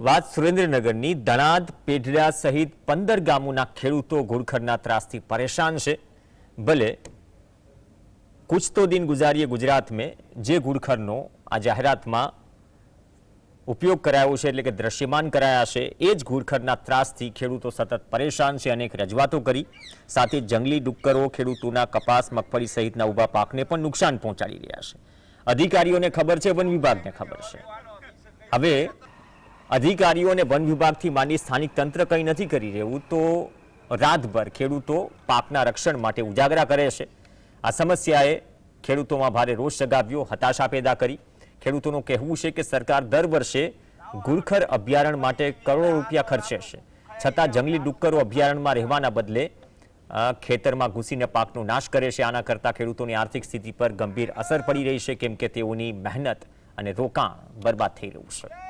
વાત સુરેન્દ્રનગરની ધણાદ પેઢડા સહિત પંદર ગામોના ખેડૂતો ઘુડખરના ત્રાસથી પરેશાન છે. ભલે કુછ તો દિન ગુજારીએ ગુજરાત મેં જે ઘુડખરનો આ જાહેરાતમાં ઉપયોગ કરાયો છે એટલે કે દ્રશ્યમાન કરાયા છે, એ જ ઘુડખરના ત્રાસથી ખેડૂતો સતત પરેશાન છે, અનેક રજૂઆતો કરી. સાથે જંગલી ડુક્કરો ખેડૂતોના કપાસ, મગફળી સહિતના ઊભા પાકને પણ નુકસાન પહોંચાડી રહ્યા છે. અધિકારીઓને ખબર છે, વન વિભાગને ખબર છે. હવે અધિકારીઓ અને વન વિભાગથી માંડી સ્થાનિક તંત્ર કંઈ નથી કરી રહ્યું તો રાતભર ખેડૂતો પાકના રક્ષણ માટે ઉજાગરા કરે છે. આ સમસ્યાએ ખેડૂતોમાં ભારે રોષ જગાવ્યો, હતાશા પેદા કરી. ખેડૂતોનું કહેવું છે કે સરકાર દર વર્ષે ગુરખર અભયારણ્ય માટે કરોડો રૂપિયા ખર્ચે છે. છતાં જંગલી ડુક્કરો અભયારણ્યમાં રહેવાના બદલે ખેતરમાં ઘૂસીને પાકનો નાશ કરે છે. આના કરતાં ખેડૂતોની આર્થિક સ્થિતિ પર ગંભીર અસર પડી રહી છે. કેમ કે તેઓની મહેનત અને રોકાણ બરબાદ થઈ રહ્યું છે.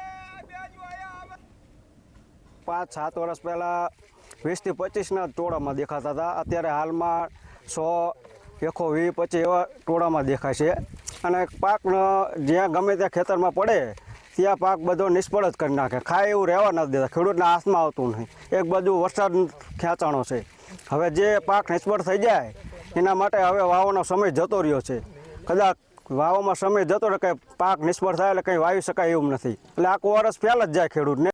પાંચ, સાત વર્ષ પહેલાં વીસથી પચીસના ટોળામાં દેખાતા હતા. અત્યારે હાલમાં સો, એકો વીસ પચીસ એવા ટોળામાં દેખાય છે. અને પાકનો જ્યાં ગમે ત્યાં ખેતરમાં પડે, ત્યાં પાક બધો નિષ્ફળ જ કરી નાખે. ખાય એવું રહેવા નથી દેતા. ખેડૂતના હાથમાં આવતું નહીં. એક બાજુ વરસાદ ખેંચાણો છે. હવે જે પાક નિષ્ફળ થઈ જાય, એના માટે હવે વાવવાનો સમય જતો રહ્યો છે. કદાચ વાવોમાં સમય જતો રહે કંઈ પાક નિષ્ફળ થાય એટલે કંઈ વાવી શકાય એવું નથી. એટલે આખું વર્ષ ફેલ જ જાય ખેડૂતને.